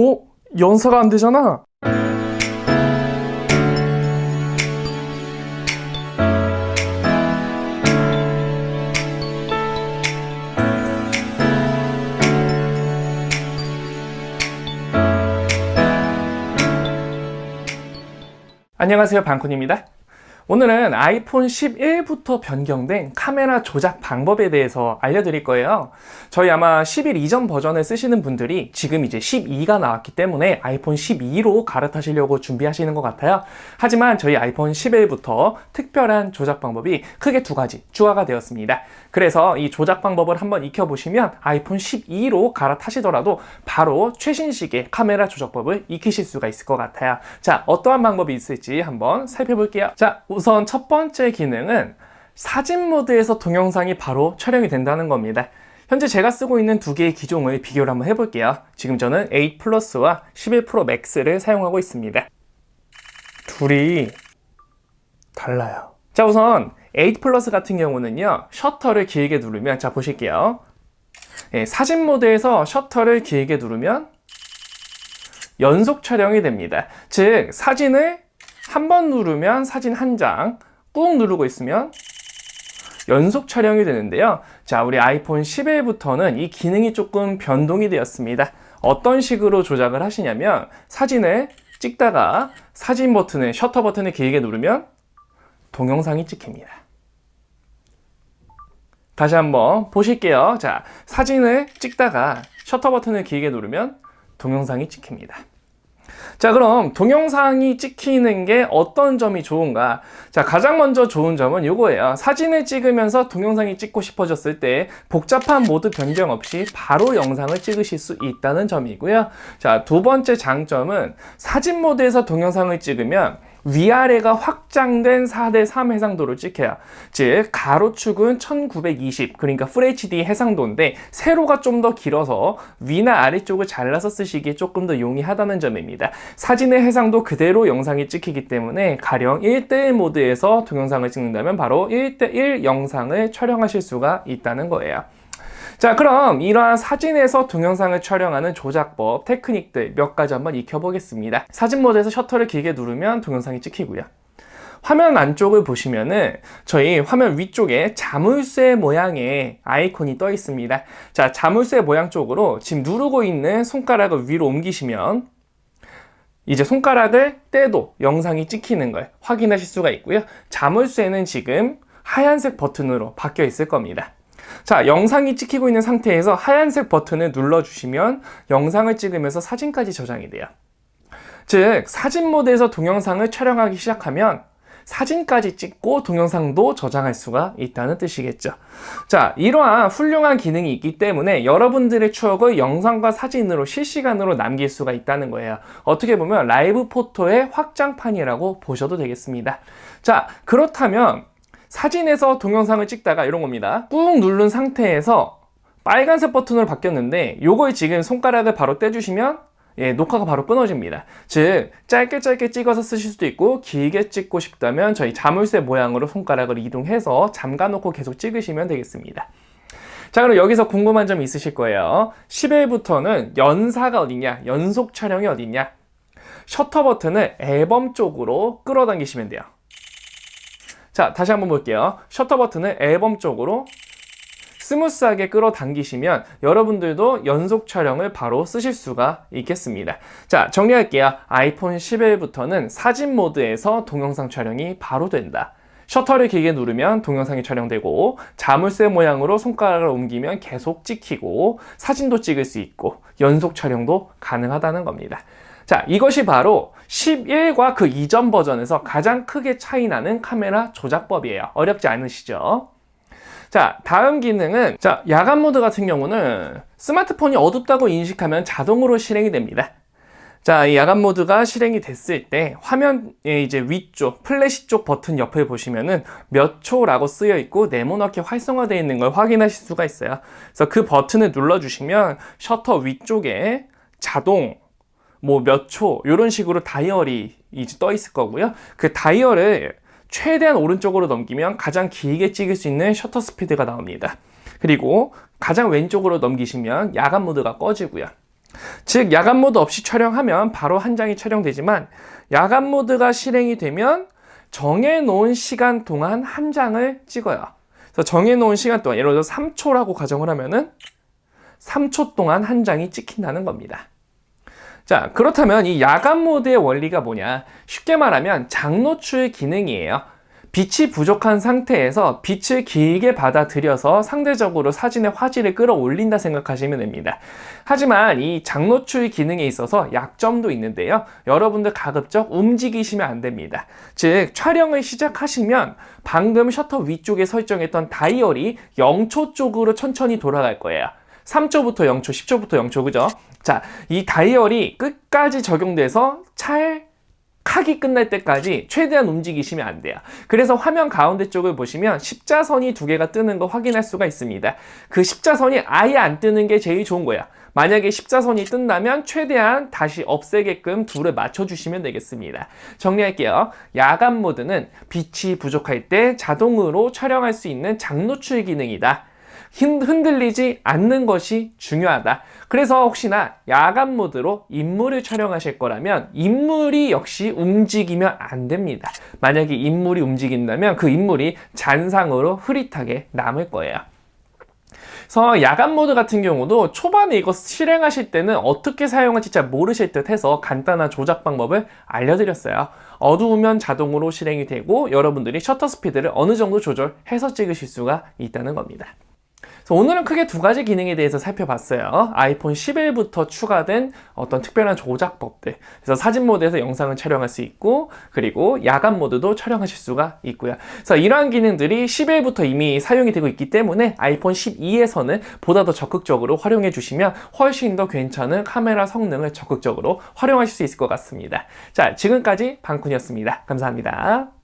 어? 연사가 안 되잖아. 안녕하세요 방쿤입니다 오늘은 아이폰 11부터 변경된 카메라 조작 방법에 대해서 알려드릴 거예요. 저희 아마 11 이전 버전을 쓰시는 분들이 지금 이제 12가 나왔기 때문에 아이폰 12로 갈아타시려고 준비하시는 것 같아요. 하지만 저희 아이폰 11부터 특별한 조작 방법이 크게 두 가지 추가가 되었습니다. 그래서 이 조작 방법을 한번 익혀보시면 아이폰 12로 갈아타시더라도 바로 최신식의 카메라 조작법을 익히실 수가 있을 것 같아요. 자 어떠한 방법이 있을지 한번 살펴볼게요. 자 우선 첫 번째 기능은 사진 모드에서 동영상이 바로 촬영이 된다는 겁니다. 현재 제가 쓰고 있는 두 개의 기종을 비교를 한번 해볼게요. 지금 저는 8 플러스와 11 프로 맥스를 사용하고 있습니다. 둘이 달라요. 자 우선 8 플러스 같은 경우는요 셔터를 길게 누르면 자 보실게요. 예, 사진 모드에서 셔터를 길게 누르면 연속 촬영이 됩니다. 즉 사진을 한 번 누르면 사진 한 장 꾹 누르고 있으면 연속 촬영이 되는데요 자 우리 아이폰 11부터는 이 기능이 조금 변동이 되었습니다 어떤 식으로 조작을 하시냐면 사진을 찍다가 사진 버튼을 셔터 버튼을 길게 누르면 동영상이 찍힙니다. 다시 한번 보실게요. 자, 사진을 찍다가 셔터 버튼을 길게 누르면 동영상이 찍힙니다. 자, 그럼 동영상이 찍히는 게 어떤 점이 좋은가? 자, 가장 먼저 좋은 점은 이거예요. 사진을 찍으면서 동영상이 찍고 싶어졌을 때 복잡한 모드 변경 없이 바로 영상을 찍으실 수 있다는 점이고요. 자, 두 번째 장점은 사진 모드에서 동영상을 찍으면 위아래가 확장된 4대3 해상도를 찍혀요. 즉, 가로축은 1920, 그러니까 FHD 해상도인데, 세로가 좀 더 길어서 위나 아래쪽을 잘라서 쓰시기에 조금 더 용이하다는 점입니다. 사진의 해상도 그대로 영상이 찍히기 때문에 가령 1대1 모드에서 동영상을 찍는다면 바로 1대1 영상을 촬영하실 수가 있다는 거예요. 자, 그럼 이러한 사진에서 동영상을 촬영하는 조작법, 테크닉들 몇 가지 한번 익혀보겠습니다. 사진 모드에서 셔터를 길게 누르면 동영상이 찍히고요. 화면 안쪽을 보시면은 저희 화면 위쪽에 자물쇠 모양의 아이콘이 떠 있습니다. 자, 자물쇠 모양 쪽으로 지금 누르고 있는 손가락을 위로 옮기시면 이제 손가락을 떼도 영상이 찍히는 걸 확인하실 수가 있고요. 자물쇠는 지금 하얀색 버튼으로 바뀌어 있을 겁니다. 자, 영상이 찍히고 있는 상태에서 하얀색 버튼을 눌러주시면 영상을 찍으면서 사진까지 저장이 돼요. 즉, 사진 모드에서 동영상을 촬영하기 시작하면 사진까지 찍고 동영상도 저장할 수가 있다는 뜻이겠죠. 자, 이러한 훌륭한 기능이 있기 때문에 여러분들의 추억을 영상과 사진으로 실시간으로 남길 수가 있다는 거예요. 어떻게 보면 라이브 포토의 확장판이라고 보셔도 되겠습니다. 자, 그렇다면 사진에서 동영상을 찍다가 이런 겁니다. 꾹 누른 상태에서 빨간색 버튼으로 바뀌었는데 요걸 지금 손가락을 바로 떼주시면 예, 녹화가 바로 끊어집니다. 즉, 짧게 짧게 찍어서 쓰실 수도 있고, 길게 찍고 싶다면 저희 자물쇠 모양으로 손가락을 이동해서 잠가놓고 계속 찍으시면 되겠습니다. 자, 그럼 여기서 궁금한 점 있으실 거예요. 10일부터는 연사가 어디냐, 연속 촬영이 어디냐. 셔터 버튼을 앨범 쪽으로 끌어당기시면 돼요. 자, 다시 한번 볼게요. 셔터 버튼을 앨범 쪽으로 스무스하게 끌어당기시면 여러분들도 연속 촬영을 바로 쓰실 수가 있겠습니다. 자, 정리할게요. 아이폰 11부터는 사진 모드에서 동영상 촬영이 바로 된다. 셔터를 길게 누르면 동영상이 촬영되고 자물쇠 모양으로 손가락을 옮기면 계속 찍히고 사진도 찍을 수 있고 연속 촬영도 가능하다는 겁니다. 자, 이것이 바로 11과 그 이전 버전에서 가장 크게 차이 나는 카메라 조작법이에요. 어렵지 않으시죠? 자, 다음 기능은 자, 야간 모드 같은 경우는 스마트폰이 어둡다고 인식하면 자동으로 실행이 됩니다. 자, 이 야간 모드가 실행이 됐을 때 화면의 이제 위쪽 플래시 쪽 버튼 옆에 보시면은 몇 초라고 쓰여 있고 네모나게 활성화되어 있는 걸 확인하실 수가 있어요. 그래서 그 버튼을 눌러 주시면 셔터 위쪽에 자동 뭐 몇 초 이런 식으로 다이얼이 이제 떠 있을 거고요. 그 다이얼을 최대한 오른쪽으로 넘기면 가장 길게 찍을 수 있는 셔터 스피드가 나옵니다. 그리고 가장 왼쪽으로 넘기시면 야간 모드가 꺼지고요. 즉 야간 모드 없이 촬영하면 바로 한 장이 촬영되지만 야간 모드가 실행이 되면 정해놓은 시간 동안 한 장을 찍어요. 그래서 정해놓은 시간 동안 예를 들어 3초라고 가정을 하면은 3초 동안 한 장이 찍힌다는 겁니다. 자, 그렇다면 이 야간 모드의 원리가 뭐냐? 쉽게 말하면 장노출 기능이에요. 빛이 부족한 상태에서 빛을 길게 받아들여서 상대적으로 사진의 화질을 끌어올린다 생각하시면 됩니다. 하지만 이 장노출 기능에 있어서 약점도 있는데요. 여러분들 가급적 움직이시면 안 됩니다. 즉, 촬영을 시작하시면 방금 셔터 위쪽에 설정했던 다이얼이 0초 쪽으로 천천히 돌아갈 거예요. 3초부터 0초, 10초부터 0초, 그죠? 자, 이 다이얼이 끝까지 적용돼서 찰 칵이 끝날 때까지 최대한 움직이시면 안 돼요. 그래서 화면 가운데 쪽을 보시면 십자선이 두 개가 뜨는 거 확인할 수가 있습니다. 그 십자선이 아예 안 뜨는 게 제일 좋은 거야. 만약에 십자선이 뜬다면 최대한 다시 없애게끔 둘을 맞춰주시면 되겠습니다. 정리할게요. 야간 모드는 빛이 부족할 때 자동으로 촬영할 수 있는 장노출 기능이다. 흔- 흔들리지 않는 것이 중요하다. 그래서 혹시나 야간 모드로 인물을 촬영하실 거라면 인물이 역시 움직이면 안 됩니다. 만약에 인물이 움직인다면 그 인물이 잔상으로 흐릿하게 남을 거예요. 그래서 야간 모드 같은 경우도 초반에 이거 실행하실 때는 어떻게 사용할지 잘 모르실 듯 해서 간단한 조작 방법을 알려드렸어요. 어두우면 자동으로 실행이 되고 여러분들이 셔터 스피드를 어느 정도 조절해서 찍으실 수가 있다는 겁니다. 오늘은 크게 두 가지 기능에 대해서 살펴봤어요. 아이폰 11부터 추가된 어떤 특별한 조작법들. 그래서 사진 모드에서 영상을 촬영할 수 있고, 그리고 야간 모드도 촬영하실 수가 있고요. 그래서 이러한 기능들이 11부터 이미 사용이 되고 있기 때문에 아이폰 12에서는 보다 더 적극적으로 활용해 주시면 훨씬 더 괜찮은 카메라 성능을 적극적으로 활용하실 수 있을 것 같습니다. 자, 지금까지 방쿤이었습니다. 감사합니다.